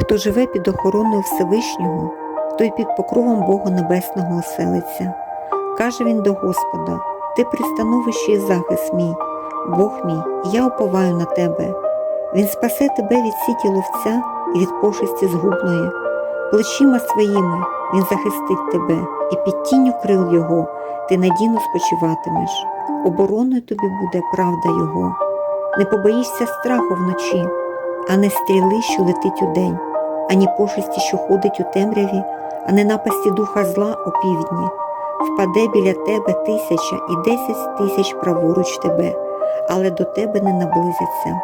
Хто живе під охороною Всевишнього, той під покровом Бога Небесного оселиться. Каже він до Господа: Ти пристановище і захист мій, Бог мій, я уповаю на тебе. Він спасе тебе від сіті ловця і від пошесті згубної. Плечима своїми він захистить тебе, і під тінню крил його ти надійно спочиватимеш. Обороною тобі буде правда Його. Не побоїшся страху вночі, а не стріли, що летить удень, ані пошесті, що ходить у темряві, а не напасті духа зла у півдні. Впаде біля тебе тисяча і десять тисяч праворуч тебе, але до тебе не наблизяться.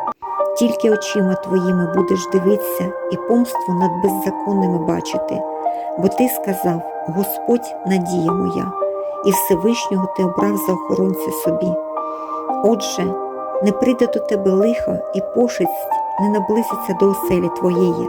Тільки очима твоїми будеш дивитися і помство над беззаконними бачити, бо ти сказав: Господь надія моя, і Всевишнього ти обрав за охоронця собі. Отже, не прийде до тебе лихо і пошесть не наблизиться до оселі твоєї,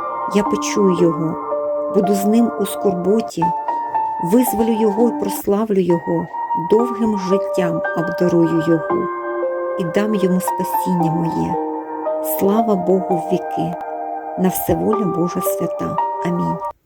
я почую його, буду з ним у скорботі, визволю його і прославлю його, довгим життям обдарую його і дам йому спасіння моє. Слава Богу в віки, на все воля Божа свята. Амінь.